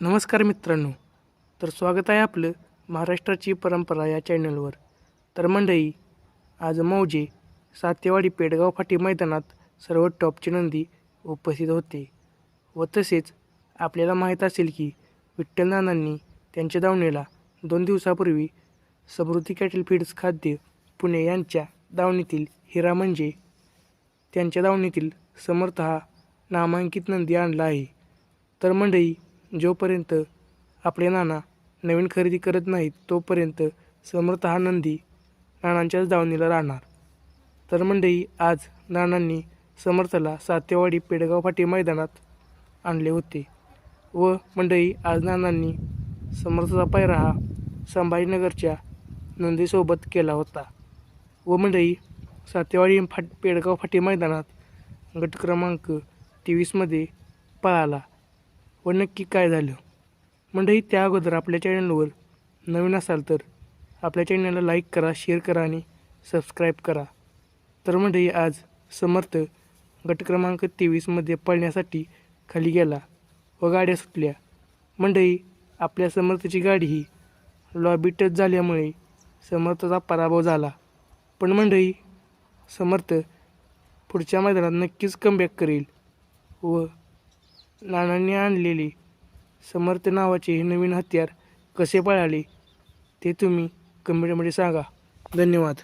नमस्कार मित्रांनो तर स्वागत आहे आपलं महाराष्ट्राची परंपरा या चॅनलवर. तर मंडळी आज मौजे सातेवाडी पेडगाव फाटी मैदानात सर्व टॉपची नंदी उपस्थित होते व तसेच आपल्याला माहीत असेल की विठ्ठल नानांनी त्यांच्या दावणीला दोन दिवसापूर्वी समृद्धी कॅटल फीड्स खाद्य पुणे यांच्या दावणीतील हिरा म्हणजे त्यांच्या दावणीतील समर्थ हा नामांकित नंदी आणला आहे. तर मंडळी जोपर्यंत आपले नाना नवीन खरेदी करत नाहीत तोपर्यंत समर्थ हा नंदी नानांच्याच दावणीला राहणार. तर मंडळी आज नानांनी समर्थला सातेवाडी पेडगाव फाटी मैदानात आणले होते. व मंडळी आज नानांनी समर्थचा पायरा हा संभाजीनगरच्या नंदीसोबत केला होता. व मंडळी सातेवाडी फाट पेडगाव फाटी मैदानात गट क्रमांक तेवीसमध्ये पळाला. व नक्की काय झालं? मंडळी त्या अगोदर आपल्या चॅनलवर नवीन असाल तर आपल्या चॅनलला लाईक करा शेअर करा आणि सबस्क्राईब करा. तर मंडळी आज समर्थ गट क्रमांक तेवीसमध्ये पळण्यासाठी खाली गेला व गाड्या सुटल्या. मंडळी आपल्या समर्थची गाडी ही लॉबी टच झाल्यामुळे समर्थचा पराभव झाला. पण मंडळी समर्थ पुढच्या मैदानात नक्कीच कमबॅक करेल व नानांनी आणलेले समर्थ नावाचे हे नवीन हत्यार कसे पळाले ते तुम्ही कमेंटमध्ये सांगा. धन्यवाद.